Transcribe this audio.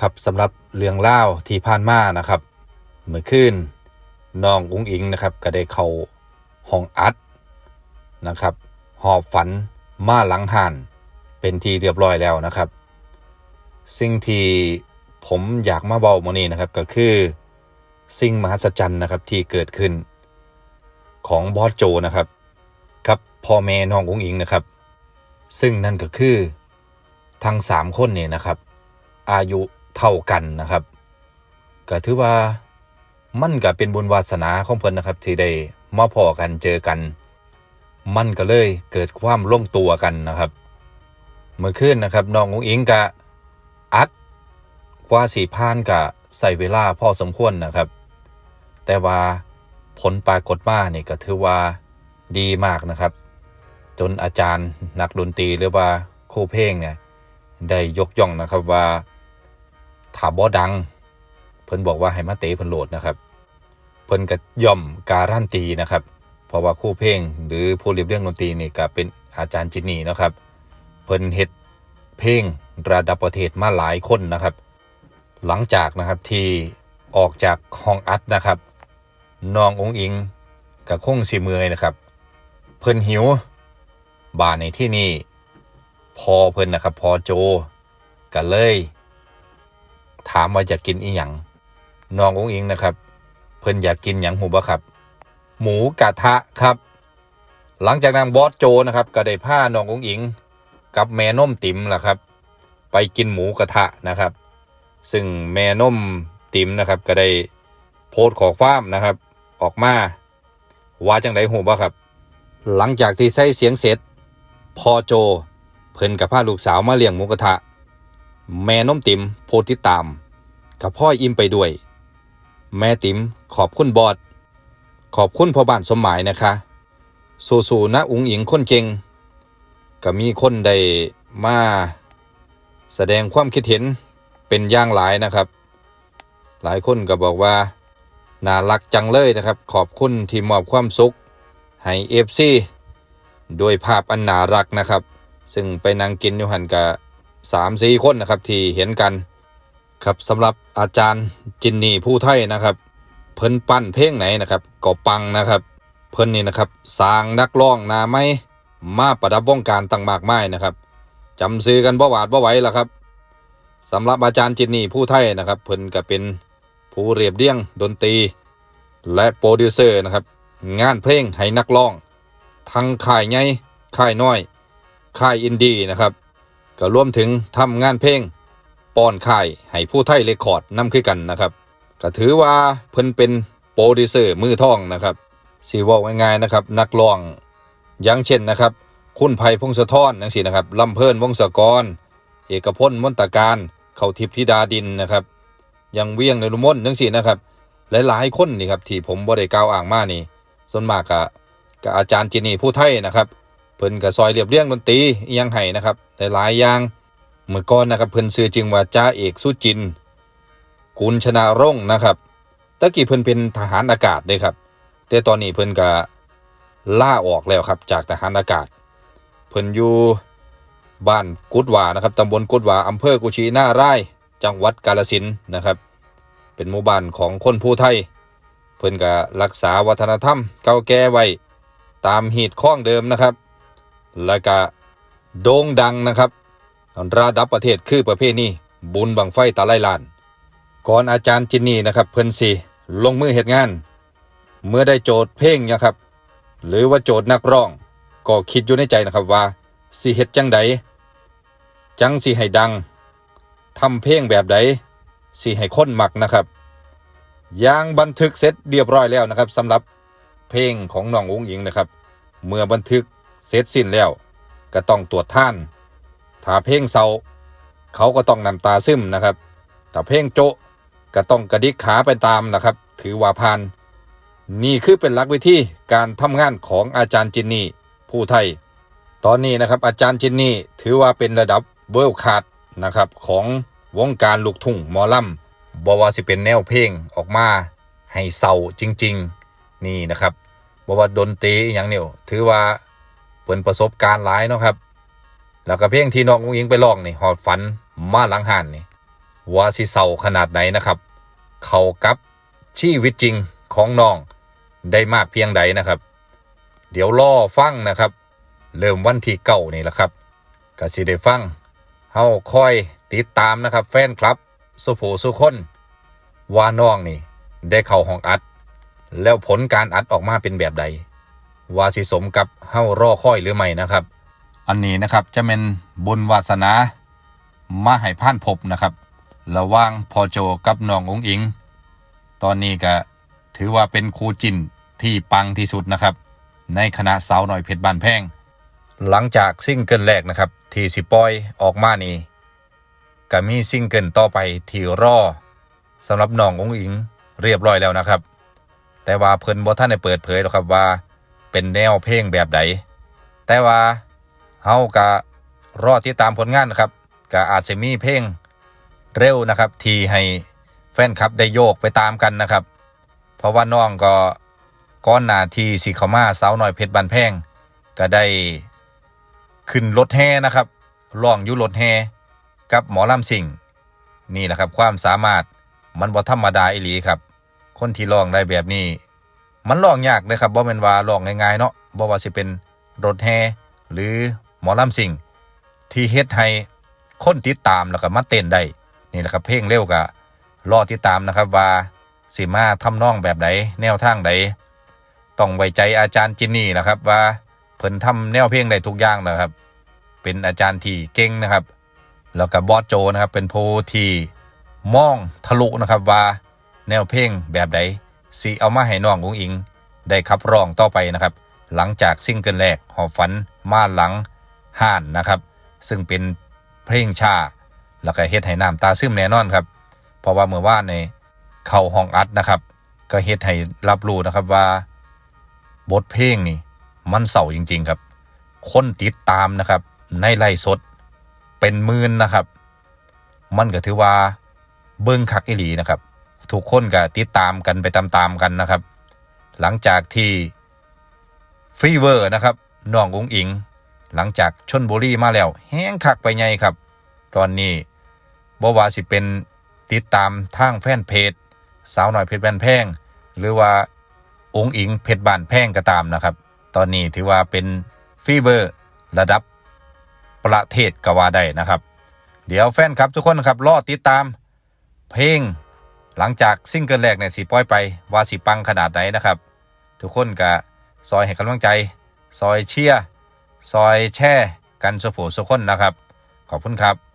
ครับสำหรับเรื่องเล่าที่ผ่านมานะครับเมื่อคืนน้องอุ้งอิงนะครับ ก็ได้เข้าห้องอัดนะครับ หอบฝันมาหลังห่านเป็นที่เรียบร้อยแล้วนะครับ สิ่งที่ผมอยากมาเบาโมอนี้นะครับก็คือสิ่งมหัศจรรย์นะครับที่เกิดขึ้น ของบอสโจนะครับกับพ่อแม่น้องอุ้งอิงนะครับ ซึ่งนั่นก็คือทั้งสามคนเนี่ยนะครับ อายุ เท่ากันนะครับก็ถือว่ามันก็เป็นบุญวาสนาของเพิ่นนะครับ ที่ได้มาพอกันเจอกัน มันก็เลยเกิดความลงตัวกันนะครับ เมื่อคืนนะครับน้องอุ้งอิงกะอัดกว่าสีพานกะใส่เวลาพอสมควรนะครับ แต่ว่าผลปรากฏมาเนี่ยก็ถือว่าดีมากนะครับ จนอาจารย์นักดนตรีหรือว่าครูเพลงเนี่ยได้ยกย่องนะครับว่า ถ้าบ่ดัง เพิ่นบอกว่าให้มาเตะเพิ่นโหลดนะครับ เพิ่นก็ย่อมการันตีนะครับ เพราะว่าคู่เพลงหรือผู้เรียบเรื่องดนตรีนี่ก็เป็นอาจารย์จินนี่นะครับ เพิ่นเฮ็ดเพลงระดับประเทศมาหลายคนนะครับ หลังจากนะครับที่ออกจากห้องอัดนะครับน้ององอิงกับคงสิเมือยนะครับ เพิ่นหิวบาในที่นี่พอเพิ่นนะครับ พอโจก็เลย ถามว่าจะกินอีหยังน้ององอิงนะครับ เพิ่นอยากกินหยังหูบ่ครับ หมูกระทะครับ หลังจากนั้นบอสโจนะครับ ก็ได้พาน้ององอิง กับแม่นมติ๋มล่ะครับ ไปกินหมูกระทะนะครับ ซึ่งแม่นมติ๋มนะครับ ก็ได้โพสต์ขอความนะครับ ออกมาว่าจังไดหูบ่ครับ หลังจากที่ใส่เสียงเสร็จพอโจ เพิ่นกับพาลูกสาวมาเลี้ยงหมูกระทะ แม่นมติ๋มโพติตาม กับพ่ออิ่มไปด้วย แม่ติ๋มขอบคุณบอด ขอบคุณพ่อบ้านสมหมายนะคะสู้ๆนะอุ๋งอิงคนเก่งก็มีคนได้มาแสดงความคิดเห็นเป็นอย่างหลายนะครับ หลายคนก็บอกว่าน่ารักจังเลยนะครับ ขอบคุณที่มอบความสุข ให้เอฟซีด้วยภาพอันน่ารักนะครับ ซึ่งไปนั่งกินอยู่หันกับสามสี่คนนะครับที่เห็นกัน ครับสำหรับอาจารย์จินนี่ผู้ไทยนะครับ เพิ่นปั้นเพลงไหนนะครับก็ปังนะครับ เพิ่นนี่นะครับสร้างนักร้องนาไม่มาประดับวงการตั้งมากมายนะครับจำซื้อกันบ่หวาดบ่ไหวแล้วครับสำหรับอาจารย์จินนี่ผู้ไทยนะครับ เพิ่นก็เป็นผู้เรียบเรียงดนตรี และโปรดิวเซอร์นะครับ งานเพลงให้นักร้อง ทั้งค่ายใหญ่ค่ายน้อย ค่ายอินดี้นะครับ ก็รวมถึงทำงานเพลง ป้อนค่ายให้ผู้ไทยเรคคอร์ดนำขึ้นกันนะครับก็ถือว่าเพิ่นเป็นโปรดิวเซอร์มือทองนะครับสีบอกง่ายๆนะครับนักร้องอย่างเช่นนะครับ คุณไผ่พงศธรนังสีนะครับลำเพลินวงศกร เอกพลมนตการเขาทิพย์ธิดาดินนะครับยังเวียงในรุมนนังสีนะครับหลายๆคนนี่ครับที่ผมบ่ได้กล่าวอ้างมานี่ส่วนมากก็กับอาจารย์จินีผู้ไทยนะครับ เพิ่นก็ซอยเรียบเรียงดนตรียังให้นะครับหลายๆอย่าง เมื่อก่อนนะครับเพิ่นชื่อจริงว่าจ่าเอกสุจิน กุลชนะร่งนะครับตะกี้เพิ่นเป็นทหารอากาศเลยครับ แต่ตอนนี้เพิ่นก็ล่าออกแล้วครับจากทหารอากาศ เพิ่นอยู่บ้านกุดวานะครับตำบลกุดวาอำเภอกุชินาไร่จังหวัดกาฬสินนะครับ เป็นหมู่บ้านของคนผู้ไทย เพิ่นก็รักษาวัฒนธรรม เก่าแก่ไว้ตามหีดข้องเดิมนะครับ แล้วก็โด่งดังนะครับ ระดับประเทศคือประเภทนี้บุญบังไฟตะไลลาน ก่อนอาจารย์จินนี่นะครับเพิ่นสิลงมือเหตุงาน เมื่อได้โจทย์เพลงนะครับ หรือว่าโจทย์นักร้อง ก็คิดอยู่ในใจนะครับว่าสิเฮ็ดจังใดจังสิให้ดังทำเพลงแบบใดสิให้ค้นหมักนะครับอย่างบันทึกเสร็จเรียบร้อยแล้วนะครับสำหรับเพลงของน้องอุ้งอิงนะครับ เมื่อบันทึกเสร็จสิ้นแล้ว ก็ต้องตรวจท่าน ถ้าเพลงเศร้าเขาก็ต้องน้ำตาซึมนะครับถ้าเพลงโจะก็ต้องกระดิกขาไปตามนะครับ ถือว่าผ่าน นี่คือเป็นหลักวิธีการทำงานของอาจารย์จินนี่ผู้ไทย ตอนนี้นะครับอาจารย์จินนี่ถือว่าเป็นระดับเวิลคาสนะครับของวงการลูกทุ่งมอลำบว่าสิเป็นแนวเพลงออกมาให้เศร้าจริง ๆ นี่นะครับบว่าดนตรีอย่างเนี่ยวถือว่าเปินประสบการณ์หลายเนาะครับ แล้วก็เพลงที่น้องอุ้งอิงไปร้องนี่หอดฝันมาหลังหันนี่ว่าสิเศร้าขนาดไหนนะครับ เขากับชีวิตจริงของน้องได้มากเพียงใดนะครับ เดี๋ยวรอฟังนะครับ เริ่มวันที่เก่านี่แหละครับก็สิได้ฟังเฮาคอยติดตามนะครับ แฟนคลับสุโผสุคนว่าน้องนี่ ได้เข้าห้องอัด แล้วผลการอัดออกมาเป็นแบบใด ว่าสิสมกับเฮารอคอยหรือไม่นะครับ อันนี้นะครับจะเป็นบุญวาสนามาให้ผ่านพบนะครับ ระว่างพอโจกับน้ององอิง ตอนนี้ก็ถือว่าเป็นครูจินที่ปังที่สุดนะครับ ในคณะสาวหน่อยเพชรบานแพง หลังจากซิงเกิลแรกนะครับ ที่สิปอยออกมานี่ก็มีซิงเกิลต่อไปที่รอสำหรับน้ององอิงเรียบร้อยแล้วนะครับ แต่ว่าเพิ่นบ่ท่านได้เปิดเผยหรอกครับว่า เป็นแนวเพลงแบบใดแต่ว่า เฮาก็รอติดตามผลงานนะครับก็อาจจะมีเพลงเร็วนะครับที่ให้แฟนคลับได้โยกไปตามกันนะครับ เพราะว่าน้องก็ก้อนหนาทีสีขามาสาวน้อยเพชรบันแพงก็ได้ขึ้นรถแห่นะครับร้องยู่รถแห่กับหมอลำสิงห์นี่แหละครับความสามารถมันบ่ธรรมดาอีหลีครับ คนที่ร้องได้แบบนี้ มันร้องยากเลยครับบ่แม่นว่าร้องง่ายๆเนาะบ่ว่าสิเป็นรถแห่หรือ หมอลำสิงที่เฮ็ดให้คนติดตามแล้วก็มาเต้นได้นี่แหละครับเพลงเร็วก็รอติดตามนะครับว่าสิมาทำนองแบบใดแนวทางใดต้องไว้ใจอาจารย์จินนี่นะครับ ว่าเพิ่นทำแนวเพลงได้ทุกอย่างนะครับ เป็นอาจารย์ที่เก่งนะครับ แล้วก็บบอสโจนะครับเป็นผู้ที่มองทะลุนะครับว่าแนวเพลงแบบใดสิเอามาให้น้องอุงอิง ได้ขับร้องต่อไปนะครับ หลังจากซิงเกิลแรกหอบฝันมาหลัง ห่านนะครับ ซึ่งเป็นเพลงชา แล้วก็เฮ็ดให้น้ำตาซึมแน่นอนครับ เพราะว่าเมื่อวานในเข้าห้องอัดนะครับ ก็เฮ็ดให้รับรู้นะครับว่า บทเพลงนี่มันเศร้าจริง ๆครับ คนติดตามนะครับ ในไล่สดเป็นหมื่นนะครับ มันก็ถือว่าเบิ้งคักอีหลีนะครับทุกคนก็ติดตามกันไปตามๆกันนะครับ หลังจากที่ฟีเวอร์นะครับน้องอุงอิง หลังจากชนบุรีมาแล้ว แห้งคักไปไงครับ ตอนนี้บ่ว่าสิเป็นติดตามทางแฟนเพจ สาวหน่อยเพชรแบนแพง หรือว่าองค์อิงเพชรบานแพงก็ตามนะครับ ตอนนี้ถือว่าเป็นฟีเวอร์ระดับประเทศก็ว่าได้นะครับ เดี๋ยวแฟนครับทุกคนครับรอติดตามเพลง หลังจากซิงเกิลแรกเนี่ยสิปล่อยไปว่าสิปังขนาดไหนนะครับ ทุกคนก็ซอยให้กำลังใจ ซอยเชียร์ ซอยแช่กันสุโขสุคนนะครับ ขอบคุณครับ